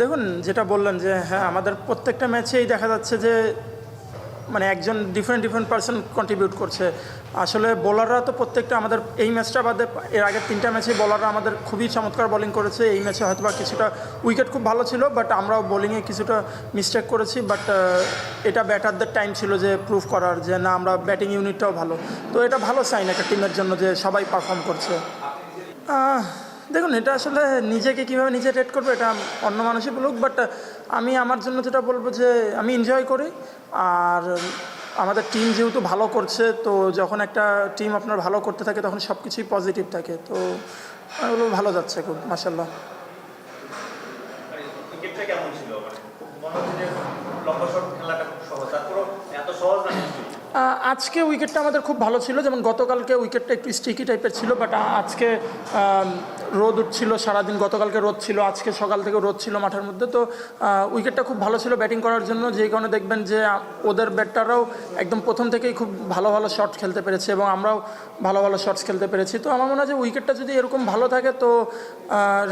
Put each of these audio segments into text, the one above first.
দেখুন, যেটা বললেন যে হ্যাঁ আমাদের প্রত্যেকটা ম্যাচেই দেখা যাচ্ছে যে মানে একজন ডিফারেন্ট ডিফারেন্ট পার্সন কন্ট্রিবিউট করছে। আসলে বোলাররা তো প্রত্যেকটা আমাদের, এই ম্যাচটা বাদে এর আগের তিনটা ম্যাচে বোলাররা আমাদের খুবই চমৎকার বোলিং করেছে। এই ম্যাচে হয়তো বা কিছুটা উইকেট খুব ভালো ছিল বাট আমরাও বোলিংয়ে কিছুটা মিস্টেক করেছি বাট এটা ব্যাটারদের টাইম ছিল যে প্রুভ করার যে, না, আমরা ব্যাটিং ইউনিটটাও ভালো। তো এটা ভালো সাইন একটা টিমের জন্য যে সবাই পারফর্ম করছে। দেখুন, এটা আসলে নিজেকে কীভাবে নিজে রেট করব এটা অন্য মানুষই বলুক বাট আমি আমার জন্য যেটা বলব যে আমি এনজয় করি। আর আমাদের টিম যেহেতু ভালো করছে, তো যখন একটা টিম আপনার ভালো করতে থাকে, তখন সব কিছুই পজিটিভ থাকে। তো ভালো যাচ্ছে খুব মাসাল্লাহ ক্রিকেটটা কেমন ছিল মানে খুব মনে হচ্ছে যে লম্বা শট খেলাটা খুব সহজ তারপরও এত সহজ না নিশ্চয়ই। আহ, আজকে উইকেটটা আমাদের খুব ভালো ছিল, যেমন গতকালকে উইকেটটা একটু স্টিকি টাইপের ছিল বাট আজকে রোদ উঠছিল, সারাদিন গতকালকে রোদ ছিল, আজকে সকাল থেকে রোদ ছিল মাঠের মধ্যে, তো উইকেটটা খুব ভালো ছিল ব্যাটিং করার জন্য, যেই কারণে দেখবেন যে ওদের ব্যাটাররাও একদম প্রথম থেকেই খুব ভালো ভালো শট খেলতে পেরেছে এবং আমরাও ভালো ভালো শটস খেলতে পেরেছি, তো আমার মনে হয় যে উইকেটটা যদি এরকম ভালো থাকে, তো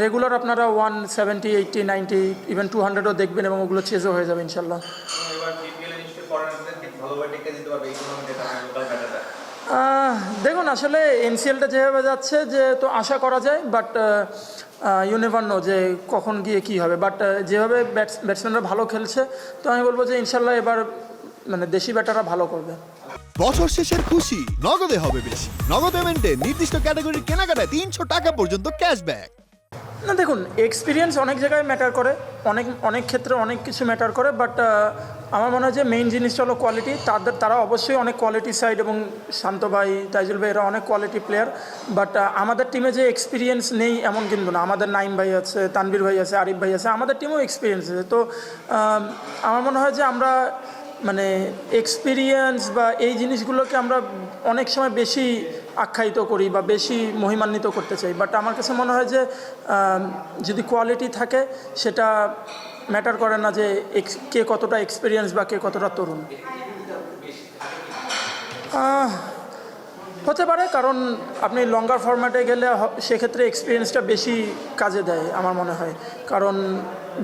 রেগুলার আপনারা one seventy eighty ninety even two হান্ড্রেডও দেখবেন এবং ওগুলো চেজও হয়ে যাবে ইনশাল্লাহ এবার বিপিএল নিশ্চয়ই ফরেনারদেরকে ভালোভাবে টেকে দিতে পারবে এই টুর্নামেন্টে লোকাল ব্যাটাররা আহ, দেখুন, আসলে এনসিএলটা যেভাবে যাচ্ছে যে তো আশা করা যায় বাট ইউনেভার নো যে কখন গিয়ে কি হবে। বাট যেভাবে ব্যাটস ব্যাটসম্যানরা ভালো খেলছে, তো আমি বলব যে ইনশাল্লাহ এবার মানে দেশি ব্যাটাররা ভালো করবে। বছর শেষের খুশি, নগদে হবে বেশি। নগদ পেমেন্টে নির্দিষ্ট ক্যাটাগরির কেনাকাটায় তিনশো টাকা পর্যন্ত ক্যাশব্যাক না, দেখুন এক্সপিরিয়েন্স অনেক জায়গায় ম্যাটার করে, অনেক অনেক ক্ষেত্রে অনেক কিছু ম্যাটার করে বাট আমার মনে হয় যে মেইন জিনিসটা হলো কোয়ালিটি তাদের, তারা অবশ্যই অনেক কোয়ালিটি সাইড এবং শান্ত ভাই, তাইজুল ভাই, এরা অনেক কোয়ালিটি প্লেয়ার বাট আমাদের টিমে যে এক্সপিরিয়েন্স নেই এমন কিন্তু না। আমাদের নাইম ভাই আছে তানবীর ভাই আছে, আরিফ ভাই আছে, আমাদের টিমেও এক্সপিরিয়েন্স আছে। তো আমার মনে হয় যে আমরা মানে এক্সপিরিয়েন্স বা এই জিনিসগুলোকে আমরা অনেক সময় বেশি আখ্যায়িত করি বা বেশি মহিমান্বিত করতে চাই বাট আমার কাছে মনে হয় যে যদি কোয়ালিটি থাকে, সেটা ম্যাটার করে না যে কে কতটা এক্সপিরিয়েন্স বা কে কতটা তরুণ। হতে পারে, কারণ আপনি লঙ্গার ফরম্যাটে গেলে সেক্ষেত্রে এক্সপিরিয়েন্সটা বেশি কাজে দেয় আমার মনে হয়। কারণ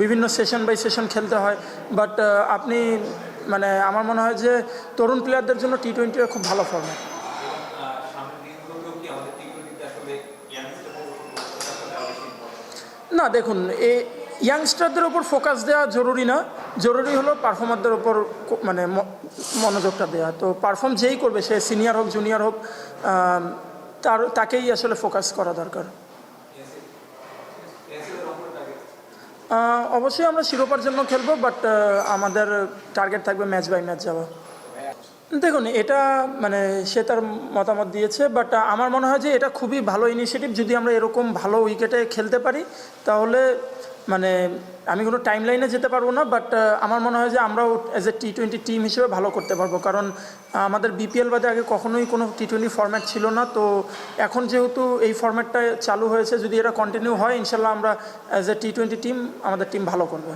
বিভিন্ন সেশন বাই সেশন খেলতে হয় বাট আপনি মানে আমার মনে হয় যে তরুণ প্লেয়ারদের জন্য টি টোয়েন্টিটা খুব ভালো ফর্ম্যাট না, দেখুন, এ ইয়াংস্টারদের ওপর ফোকাস দেওয়া জরুরি না। জরুরি হলো পারফর্মারদের ওপর মানে মনোযোগটা দেওয়া তো পারফর্ম যেই করবে, সে সিনিয়র হোক জুনিয়র হোক তার, তাকেই আসলে ফোকাস করা দরকার। অবশ্যই আমরা শিরোপার জন্য খেলব বাট আমাদের টার্গেট থাকবে ম্যাচ বাই ম্যাচ যাওয়া। দেখুন, এটা মানে সে তার মতামত দিয়েছে বাট আমার মনে হয় যে এটা খুবই ভালো ইনিশিয়েটিভ যদি আমরা এরকম ভালো উইকেটে খেলতে পারি, তাহলে মানে আমি কোনো টাইম লাইনে যেতে পারব না বাট আমার মনে হয় যে আমরাও as a T twenty team হিসেবে ভালো করতে পারব। কারণ, আমাদের বিপিএল বাদে আগে কখনোই কোনো টি টোয়েন্টি ফর্ম্যাট ছিল না, তো এখন যেহেতু এই ফর্ম্যাটটা চালু হয়েছে, যদি এটা কন্টিনিউ হয়, ইনশাল্লাহ আমরা as a T twenty team আমাদের টিম ভালো করবে।